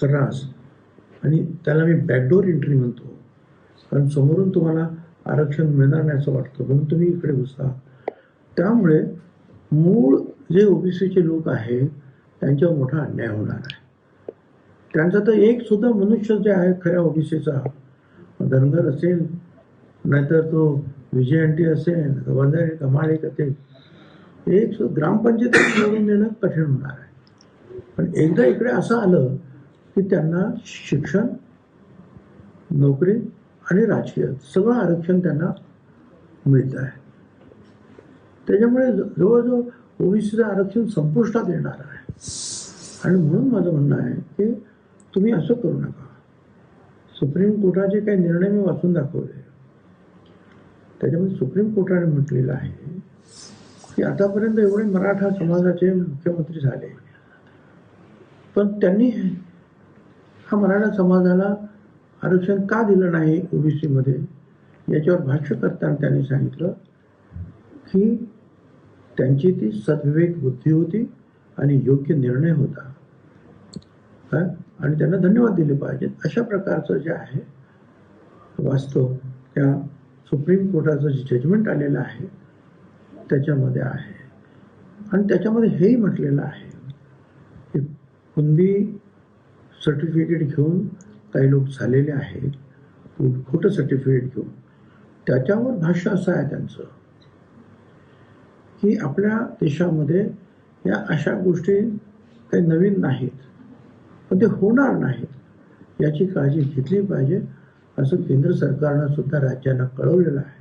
सर्रास. आणि त्याला मी बॅकडोर एंट्री म्हणतो. कारण समोरून तुम्हाला आरक्षण मिळणार नाही असं वाटतं. म्हणून तुम्ही इकडे घुसता त्यामुळे मूळ जे ओबीसीचे लोक आहेत त्यांच्यावर मोठा अन्याय होणार आहे. त्यांचा तर एक सुद्धा मनुष्य जे आहे खऱ्या ओबीसीचा धनगर असेल नाहीतर तो विजय अंटी असेल वंदर कमाळे असेल एक ग्रामपंचायत निवडून देणं कठीण होणार आहे. पण एकदा इकडे असं आलं की त्यांना शिक्षण नोकरी आणि राजकीय सगळं आरक्षण त्यांना मिळत आहे. त्याच्यामुळे जवळजवळ ओबीसीचं आरक्षण संपुष्टात येणार आहे. आणि म्हणून माझं म्हणणं आहे की तुम्ही असं करू नका. सुप्रीम कोर्टाचे काही निर्णय मी वाचून दाखवले. त्याच्यामध्ये सुप्रीम कोर्टाने म्हटलेलं आहे की आतापर्यंत एवढे मराठा समाजाचे मुख्यमंत्री झाले. पण त्यांनी हा मराठा समाजाला आरक्षण का दिलं नाही ओबीसीमध्ये याच्यावर भाष्य करताना त्यांनी सांगितलं की त्यांची ती सद्विवेक बुद्धी होती आणि योग्य निर्णय होता. काय आणि त्यांना धन्यवाद दिले पाहिजेत. अशा प्रकारचं जे आहे वास्तव त्या सुप्रीम कोर्टाचं जे जजमेंट आलेलं आहे त्याच्यामध्ये आहे. आणि त्याच्यामध्ये हेही म्हटलेलं आहे की कुणबी सर्टिफिकेट घेऊन काही लोक झालेले आहेत. खोटं सर्टिफिकेट घेऊन. त्याच्यावर भाष्य असं आहे त्यांचं की आपल्या देशामध्ये या अशा गोष्टी काही नवीन नाहीत पण ते होणार नाहीत. याची काळजी घेतली पाहिजे असं केंद्र सरकारनं सुद्धा राज्यांना कळवलेलं आहे.